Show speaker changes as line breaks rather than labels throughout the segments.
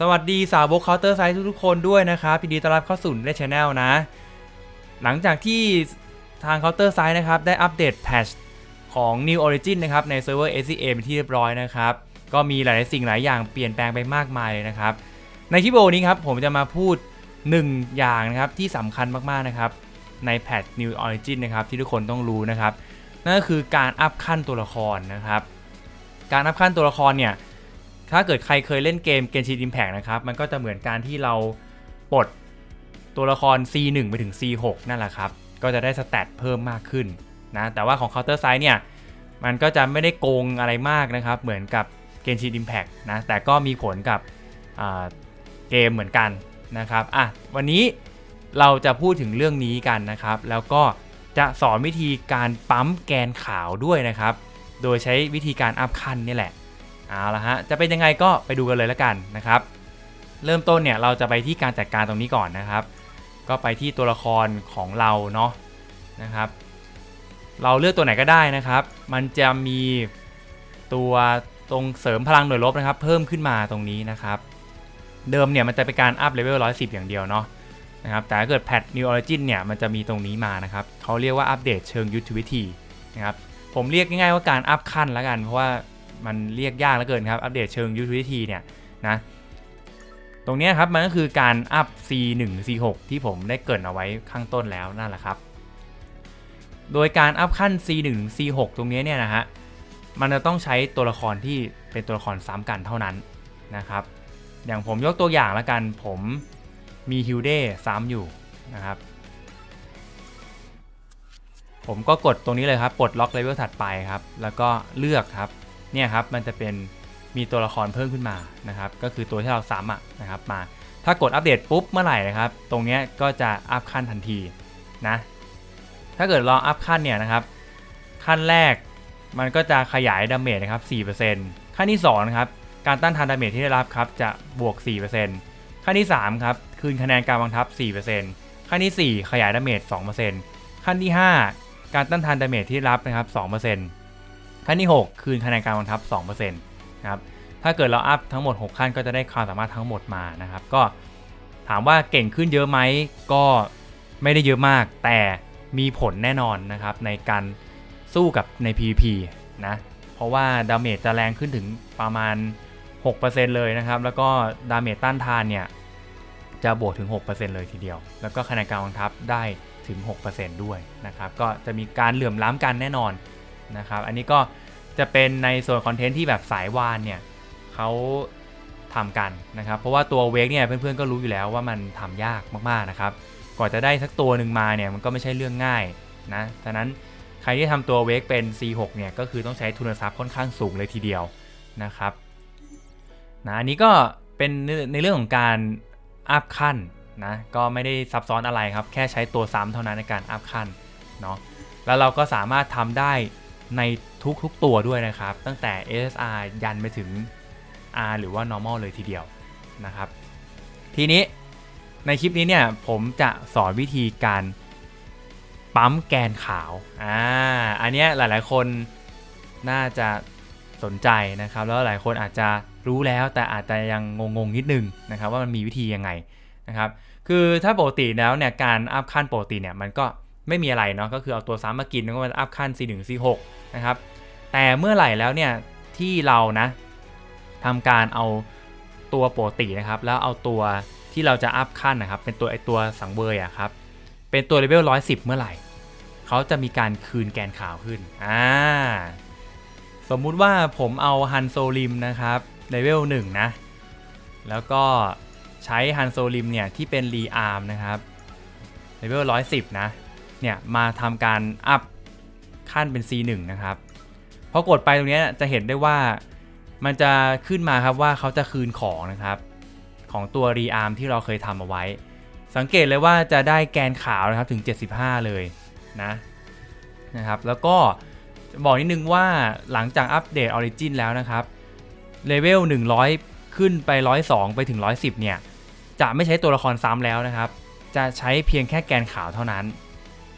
สวัสดีสาวกเคาน์เตอร์ไซต์ทุกๆคนด้วยนะครับยินดีต้อนรับเข้าสู่ในช anel นะ หลังจากที่ทาง Counter s i ต์นะครับ ได้อัปเดตแพทชของ New Origin นะครับ ในเซิร์ฟเวอร์ SCA เป็นที่เรียบร้อยนะครับ ก็มีหลายสิ่งหลายอย่างเปลี่ยนแปลงไปมากมายเลยนะครับ ในคลิปวิดีโอนี้ครับ ผมจะมาพูด 1 อย่างนะครับ ที่สำคัญมากๆนะครับ ในแพท New Origin นะครับ ที่ทุกคนต้องรู้นะครับ นั่นก็คือการอัพขั้นตัวละครนะครับ การอัพขั้นตัวละครเนี่ย ถ้าเกิดใครเคยเล่นเกม Genshin Impact นะครับ มันก็จะเหมือนการที่เราปลดตัวละคร C1 ไปถึง C6 นั่นแหละครับ ก็จะได้สแตทเพิ่มมากขึ้นนะ แต่ว่าของ Counter s i ต์เนี่ย มันก็จะไม่ได้โกงอะไรมากนะครับ เหมือนกับ Genshin Impact นะ แต่ก็มีผลกับเกมเหมือนกันนะครับ อะ วันนี้เราจะพูดถึงเรื่องนี้กันนะครับ แล้วก็จะสอนวิธีการปั๊มแกนขาวด้วยนะครับ โดยใช้วิธีการอัพขั้นนี่แหละ เอาละฮะจะเป็นยังไงก็ไปดูกันเลยแล้วกันนะครับ เริ่มต้นเนี่ยเราจะไปที่การจัดการตรงนี้ก่อนนะครับ ก็ไปที่ตัวละครของเราเนาะนะครับ เราเลือกตัวไหนก็ได้นะครับ มันจะมีตัวตรงเสริมพลังหน่วยรบนะครับ เพิ่มขึ้นมาตรงนี้นะครับ เดิมเนี่ยมันจะเป็นการอัพเลเวล110 อย่างเดียวเนาะนะครับแต่ถ้าเกิดแพท New Origin เนี่ยมันจะมีตรงนี้มานะครับเขาเรียกว่าอัปเดตเชิงยุทธวิธีนะครับผมเรียกง่ายๆว่าการอัพขั้นล้วกันเพราะว่า มันเรียกยากเหลือเกินครับ อัปเดตเชิงยุทธวิธีเนี่ยนะ ตรงนี้ครับมันก็คือการอัพ C1 C6 ที่ผมได้เกินเอาไว้ข้างต้นแล้วนั่นแหละครับ โดยการอัพขั้น C1 C6 ตรงนี้เนี่ยนะฮะ มันจะต้องใช้ตัวละครที่เป็นตัวละครซ้ำกันเท่านั้นนะครับ อย่างผมยกตัวอย่างล้วกันผมมีฮิวเดซ้ำอยู่นะครับผมก็กดตรงนี้เลยครับ ปลดล็อกเลเวลถัดไปครับ แล้วก็เลือกครับ เนี่ยครับมันจะเป็นมีตัวละครเพิ่มขึ้นมานะครับก็คือตัวที่เราซ้ำอะนะครับมาถ้ากดอัปเดตปุ๊บเมื่อไหร่นะครับ ตรงนี้ก็จะอัพขั้นทันทีนะถ้าเกิดเราอัพขั้นเนี่ยนะครับ ขั้นแรกมันก็จะขยายดาเมจนะครับ 4%ขั้นที่2นะครับการต้านทานดาเมจที่ได้รับครับจะบวก 4%ขั้นที่3ครับคืนคะแนนการบังคับ 4%ขั้นทีสี่4 ขยายดาเมจ 2%ขั้นที่ 5 การต้านทานดาเมจที่รับนะครับ 2% ขั้นที่ 6 คืนคะแนนการบังคับ2%นะครับถ้าเกิดเราอัพทั้งหมด 6 ขั้นก็จะได้ความสามารถทั้งหมดมานะครับ ก็ถามว่าเก่งขึ้นเยอะไหมก็ไม่ได้เยอะมาก แต่มีผลแน่นอนนะครับในการสู้กับใน PVP นะเพราะว่าดาเมจจะแรงขึ้นถึงประมาณ 6%เลยนะครับ แล้วก็ดาเมจต้านทานเนี่ยจะบวกถึง 6%เลยทีเดียว แล้วก็คะแนนการบังคับได้ถึง 6%ด้วยนะครับ ก็จะมีการเหลื่อมล้ำกันแน่นอน นะครับ อันนี้ก็จะเป็นในส่วนคอนเทนต์ที่แบบสายวานเนี่ยเขาทำกันนะครับ เพราะว่าตัวเวกเนี่ยเพื่อนๆก็รู้อยู่แล้วว่ามันทำยากมากๆนะครับกว่อนจะได้สักตัวหนึ่งมาเนี่ยมันก็ไม่ใช่เรื่องง่ายนะฉะนั้นใครที่ทำตัวเวกเป็น C6 เนี่ยก็คือต้องใช้ทุนทรัพย์ค่อนข้างสูงเลยทีเดียวนะครับนะอันนี้ก็เป็นในเรื่องของการอัพขั้นนะก็ไม่ได้ซับซ้อนอะไรครับ แค่ใช้ตัวซ้ำเท่านั้นในการอัพขั้นเนาะแล้วเราก็สามารถทำได้ ในทุกๆตัวด้วยนะครับ ตั้งแต่ SSR ยันไปถึง R หรือว่า normal เลยทีเดียวนะครับ ทีนี้ในคลิปนี้เนี่ยผมจะสอนวิธีการปั๊มแกนขาว อ่า อันเนี้ยหลายๆคนน่าจะสนใจนะครับ แล้วหลายคนอาจจะรู้แล้วแต่อาจจะยังงงๆนิดนึงนะครับ ว่ามันมีวิธียังไงนะครับ คือถ้าปกติแล้วเนี่ยการอัพขั้นปกติเนี่ยมันก็ ไม่มีอะไรเนาะก็คือเอาตัวซ้ำมากินแล้วก็มาอัพขั้น C1 C6 นะครับแต่เมื่อไหร่แล้วเนี่ยที่เรานะทำการเอาตัวปกตินะครับ แล้วเอาตัวที่เราจะอัพขั้นนะครับ เป็นตัวไอตัวสังเวยอะครับ เป็นตัวเลเวล110 เมื่อไหร่ เขาจะมีการคืนแกนขาวขึ้นอ่าสมมุติว่าผมเอาฮันโซลิมนะครับเลเวล1นะ แล้วก็ใช้ฮันโซลิมเนี่ยที่เป็นรีอาร์มนะครับเลเวล110 นะ เนี่ยมาทำการอัพขั้นเป็น C1 นะครับพอกดไปตรงนี้จะเห็นได้ว่ามันจะขึ้นมาครับว่าเขาจะคืนของนะครับ ของตัวรีอาร์มที่เราเคยทำเอาไว้ สังเกตเลยว่าจะได้แกนขาวนะครับถึง 75 เลยนะนะครับ แล้วก็บอกนิดนึงว่าหลังจากอัปเดต Origin แล้วนะครับเลเวล100 ขึ้นไป 102 ไปถึง 110 เนี่ย จะไม่ใช้ตัวละครซ้ำแล้วนะครับ จะใช้เพียงแค่แกนขาวเท่านั้น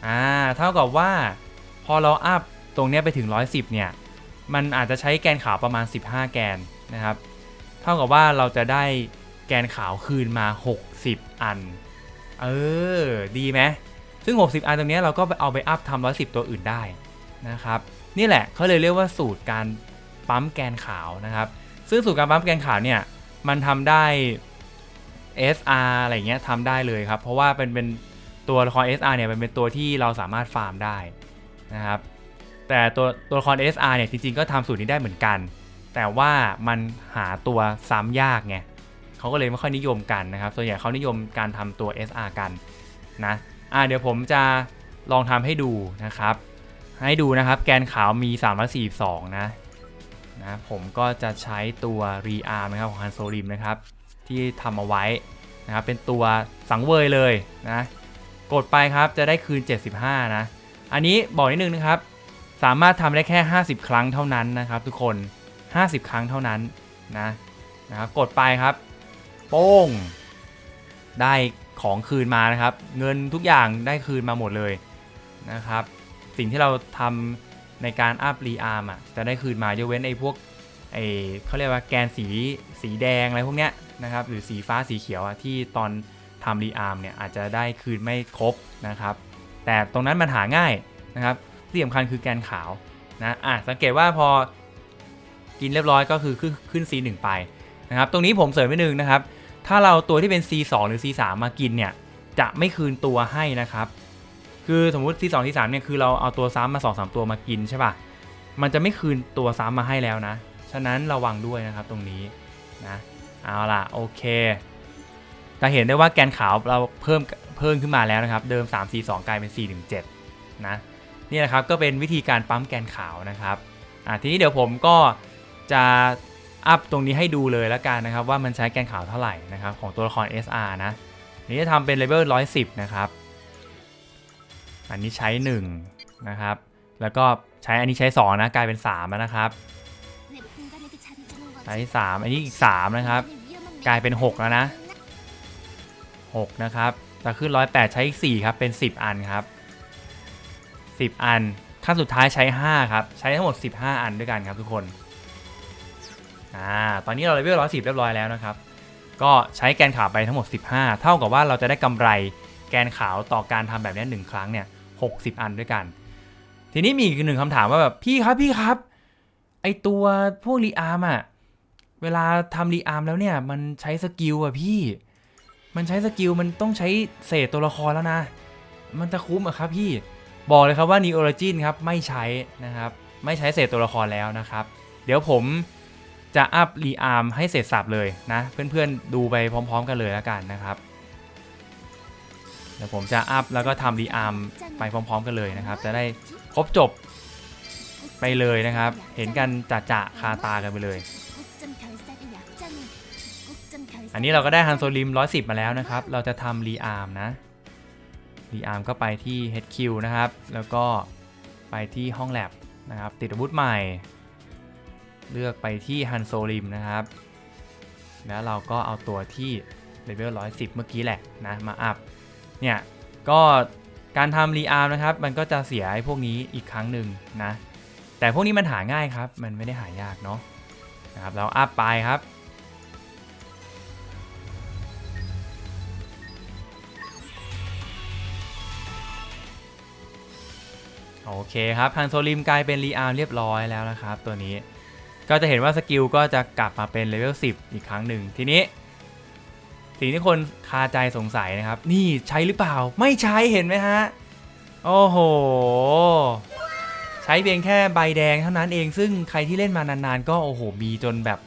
อ่าเท่ากับว่าพอเราอัพตรงนี้ไปถึง 110 เนี่ย มันอาจจะใช้แกนขาวประมาณ 15 แกนนะครับ เท่ากับว่าเราจะได้แกนขาวคืนมา 60 อัน เออ ดีไหมซึ่ง 60 อันตรงนี้เราก็เอาไปอัพทำ110ตัวอื่นได้นะครับ นี่แหละเขาเลยเรียกว่าสูตรการปั๊มแกนขาวนะครับ ซึ่งสูตรการปั๊มแกนขาวเนี่ย มันทำได้ SR อะไรเงี้ยทำได้เลยครับ เพราะว่าเป็นเป็น ตัวละคร SR เนี่ยมันเป็นตัวที่เราสามารถฟาร์มได้นะครับ แต่ตัวตัวละคร SR เนี่ยจริงๆก็ทำสูตรนี้ได้เหมือนกัน แต่ว่ามันหาตัวซ้ำยากไงเขาก็เลยไม่ค่อยนิยมกันนะครับ ส่วนใหญ่เขานิยมการทำตัว SR กันนะอ่าเดี๋ยวผมจะลองทำให้ดูนะครับ ให้ดูนะครับแกนขาวมี 342 นะนะผมก็จะใช้ตัว rearm นะครับของ Han Solim นะครับ ที่ทำเอาไว้นะครับเป็นตัวสังเวยเลยนะ กดไปครับจะได้คืน 75 นะ อันนี้บอกนิดนึงนะครับ สามารถทำได้แค่ 50 ครั้งเท่านั้นนะครับ ทุกคน 50 ครั้งเท่านั้นนะนะครับกดไปครับ โป้ง ได้ของคืนมานะครับ เงินทุกอย่างได้คืนมาหมดเลยนะครับ สิ่งที่เราทำในการอัพรีอาร์มอะจะได้คืนมายกเว้นไอ้พวกไอ้เขาเรียกว่าแกนสีสีแดงอะไรพวกเนี้ยนะครับ หรือสีฟ้าสีเขียวอะที่ตอน ทำรีอาร์มเนี่ยอาจจะได้คืนไม่ครบนะครับ แต่ตรงนั้นมันหาง่ายนะครับที่สำคัญคือแกนขาวนะอะสังเกตว่าพอกินเรียบร้อยก็คือขึ้นขึ้น C1 ไปนะครับ ตรงนี้ผมเสริมไว้หนึ่งนะครับ ถ้าเราตัวที่เป็น C2 หรือ C3 มากินเนี่ยจะไม่คืนตัวให้นะครับ คือสมมุติ C2 C3 เนี่ยคือเราเอาตัวซ้ำมา2อสตัวมากินใช่ป่ะ มันจะไม่คืนตัวซ้ำมาให้แล้วนะ ฉะนั้นระวังด้วยนะครับตรงนี้นะ เอาล่ะโอเค จะเห็นได้ว่าแกนขาวเราเพิ่มเพิ่มขึ้นมาแล้วนะครับ เดิม 3 4 2 กลายเป็น 4 1 7 นะนี่นะครับก็เป็นวิธีการปั๊มแกนขาวนะครับอะทีนี้เดี๋ยวผมก็จะอัพตรงนี้ให้ดูเลยแล้วกันนะครับ ว่ามันใช้แกนขาวเท่าไหร่นะครับ ของตัวละคร SR นะนี่จะทำเป็นเลเวล110 นะครับ อันนี้ใช้ 1 นะครับ แล้วก็ใช้อันนี้ใช้ 2 นะ กลายเป็น3แล้วนะครับใช้3อันนี้อีก 3 นะครับ กลายเป็น 6 แล้วนะ 6 นะครับจะขึ้น 108 ใช้อีก 4 ครับ เป็น 10 อันครับ 10 อันขั้นสุดท้ายใช้ 5 ครับ ใช้ทั้งหมด 15 อันด้วยกันครับทุกคน อ่า ตอนนี้เราเลเวล110 เรียบร้อยแล้วนะครับ ก็ใช้แกนขาวไปทั้งหมด 15 เท่ากับว่าเราจะได้กำไรแกนขาวต่อการทำแบบนี้ 1 ครั้งเนี่ย 60 อันด้วยกัน ทีนี้มีอีกหนึ่งคำถามว่าแบบพี่ครับพี่ครับ ไอตัวพวกรีอาร์มอะเวลาทำรีอาร์มแล้วเนี่ยมันใช้สกิลอะพี่ มันใช้สกิลมันต้องใช้เศษตัวละครแล้วนะ มันจะคุ้มอะครับพี่บอกเลยครับว่า New Origin ครับไม่ใช้นะครับไม่ใช้เศษตัวละครแล้วนะครับ เดี๋ยวผมจะอัพรีอาร์มให้เสร็จสับเลยนะ เพื่อนๆดูไปพร้อม ๆ กันเลยแล้วกันนะครับเดี๋ยวผมจะอัพแล้วก็ทำรีอาร์มไปพร้อม ๆ กันเลยนะครับ จะได้ครบจบไปเลยนะครับ เห็นกันจะจะคาตากันไปเลย อันนี้เราก็ได้ฮันโซลิม 110 มาแล้วนะครับ เราจะทำรีอาร์มนะรีอาร์มก็ไปที่ HQ นะครับ แล้วก็ไปที่ห้องแลบนะครับ ติดอาวุธใหม่ เลือกไปที่ฮันโซลิมนะครับ แล้วเราก็เอาตัวที่เลเวล 110 เมื่อกี้แหละนะ มาอัพ เนี่ย ก็การทำรีอาร์มนะครับ มันก็จะเสียไอ้พวกนี้อีกครั้งหนึ่งนะ แต่พวกนี้มันหาง่ายครับ มันไม่ได้หายากเนาะนะครับ เราอัพไปครับ โอเคครับฮันโซลิมกลายเป็นรีอาร์เรียบร้อยแล้วนะครับ ตัวนี้ก็จะเห็นว่าสกิลก็จะกลับมาเป็นเลเวล10 อีกครั้งหนึ่งทีนี้ สิ่งที่คนคาใจสงสัยนะครับ นี่ใช้หรือเปล่าไม่ใช้เห็นไหมฮะ โอ้โห ใช้เพียงแค่ใบแดงเท่านั้นเองซึ่งใครที่เล่นมานานๆ ก็โอ้โหมีจนแบบ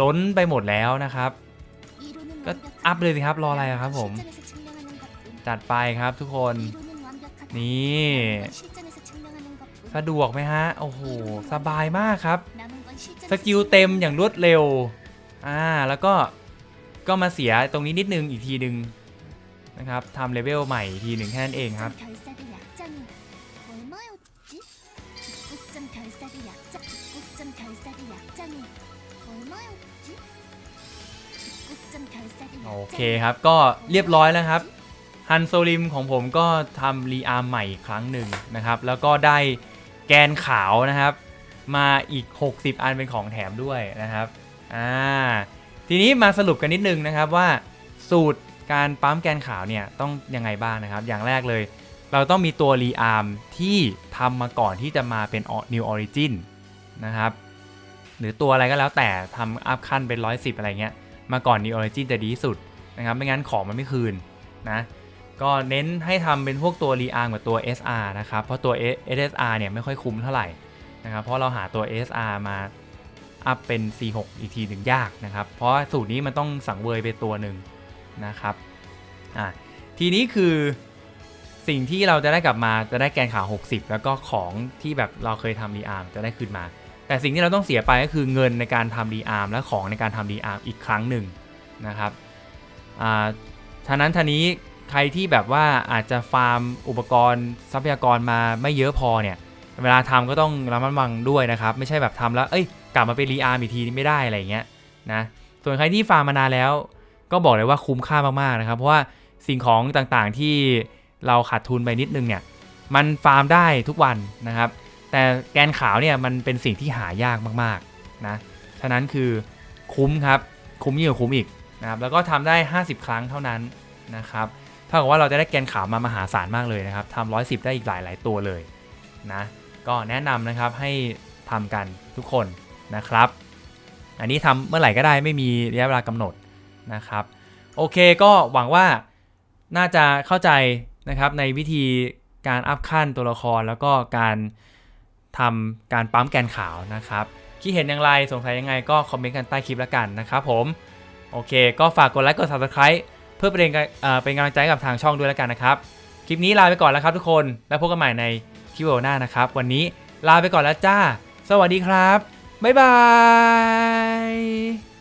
ล้นไปหมดแล้วนะครับ ก็อัพเลยสิครับรออะไรครับผม จัดไปครับทุกคน นี่ สะดวกไหมฮะ โอ้โห สบายมากครับ สกิลเต็มอย่างรวดเร็ว อ่า แล้วก็ ก็มาเสียตรงนี้นิดนึงอีกทีนึงนะครับทำเลเวลใหม่อีกทีหนึ่งแค่นั้นเองครับ โอเคครับ ก็เรียบร้อยแล้วครับฮันโซลิมของผมก็ทำรีอาร์มใหม่อีกครั้งหนึ่งนะครับ แล้วก็ได้ แกนขาวนะครับ มาอีก 60 อันเป็นของแถมด้วยนะครับอ่าทีนี้มาสรุปกันนิดนึงนะครับว่า สูตรการปั๊มแกนขาวเนี่ยต้องยังไงบ้างนะครับ อย่างแรกเลย เราต้องมีตัวรีอาร์มที่ทำมาก่อนที่จะมาเป็น New Origin นะครับหรือตัวอะไรก็แล้วแต่ทำอัพขั้นเป็น 110 อะไรเงี้ยมาก่อน New Origin จะดีที่สุดนะครับไม่งั้นของมันไม่คืนนะ ก็เน้นให้ทำเป็นพวกตัว rearm กับตัว SR นะครับ เพราะตัว SSR เนี่ยไม่ค่อยคุ้มเท่าไหร่นะครับ เพราะเราหาตัว SR มาอัพเป็น C6 อีกทีหนึ่งยากนะครับ เพราะสูตรนี้มันต้องสังเวยไปตัวหนึ่งนะครับ อะทีนี้คือสิ่งที่เราจะได้กลับมาจะได้แกนขาว60 แล้วก็ของที่แบบเราเคยทำ rearm จะได้คืนมา แต่สิ่งที่เราต้องเสียไปก็คือเงินในการทำ rearm และของในการทำ rearm อีกครั้งหนึ่งนะครับอ่าท่านั้นท่านี้ ใครที่แบบว่าอาจจะฟาร์มอุปกรณ์ทรัพยากรมาไม่เยอะพอเนี่ยเวลาทำก็ต้องระมัดระวังด้วยนะครับ ไม่ใช่แบบทำแล้วเอ้ยกลับมาเป็นรีอาร์มอีกทีไม่ได้อะไรเงี้ยนะส่วนใครที่ฟาร์มมานานแล้ว ก็บอกเลยว่าคุ้มค่ามากๆนะครับเพราะว่าสิ่งของต่างๆที่เราขาดทุนไปนิดนึงเนี่ยมันฟาร์มได้ทุกวันนะครับ แต่แกนขาวเนี่ยมันเป็นสิ่งที่หายากมากๆนะฉะนั้นคือคุ้มครับคุ้มยิ่งกว่าคุ้มอีกนะครับแล้วก็ทำได้ 50 ครั้งเท่านั้นนะครับ เท่ากับว่าเราจะได้แกนขาวมามหาศาลมากเลยนะครับทำร้อยสิบได้อีกหลายหลายตัวเลยนะก็แนะนำนะครับให้ทำกันทุกคนนะครับ อันนี้ทำเมื่อไหร่ก็ได้ไม่มีระยะเวลากำหนดนะครับ โอเคก็หวังว่าน่าจะเข้าใจนะครับในวิธีการอัพขั้นตัวละครแล้วก็การทำการปั๊มแกนขาวนะครับคิดเห็นอย่างไรสงสัยยังไงก็คอมเมนต์กันใต้คลิปแล้วกันนะครับผม โอเค ก็ฝากกดไลค์กด subscribe เพื่อเป็นเป็นกำลังใจกับทางช่องด้วยแล้วกันนะครับ คลิปนี้ลาไปก่อนแล้วครับทุกคน แล้วพบกันใหม่ในคลิปหน้านะครับ วันนี้ลาไปก่อนแล้วจ้า สวัสดีครับ บ๊ายบาย